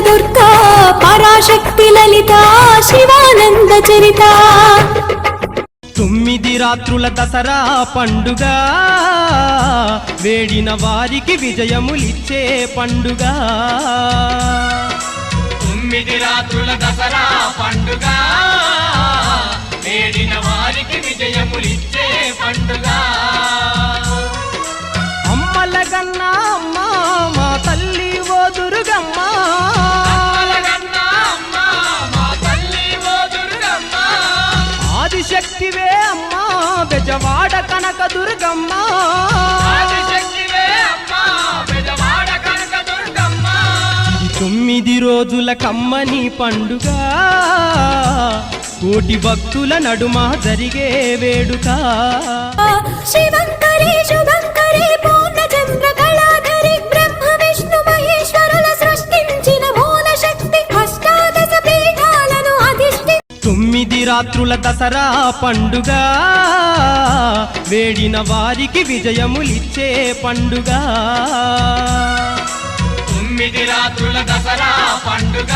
దుర్గా పరాశక్తి లలిత శివానంద చరిత తొమ్మిది రాత్రుల దసరా పండుగ వేడిన వారికి విజయములిచ్చే పండుగ. తొమ్మిది రాత్రుల దసరా పండుగ. వేడిన వారికి విజయములిచ్చే పండుగ. అమ్మల అమ్మ మా తల్లి ఓ దుర్గమ్మ. అమ్మలగన్న అమ్మ, మా తల్లి ఓ దుర్గమ్మ. ఆదిశక్తివే అమ్మ బెజవాడ తొమ్మిది రోజుల కమ్మని పండుగ. కోటి భక్తుల నడుమ జరిగే వేడుక. శివంకరి శుభంకరి పూర్ణచంద్ర కళాధరి బ్రహ్మ విష్ణు మహేశ్వరుల సృష్టించిన మూల శక్తి అష్టాదశ పీఠాలను అధిష్ఠి తొమ్మిది రాత్రుల దసరా పండుగ. వేడిన వారికి విజయములిచ్చే పండుగ. తొమ్మిది రాత్రుల దసరా పండుగ.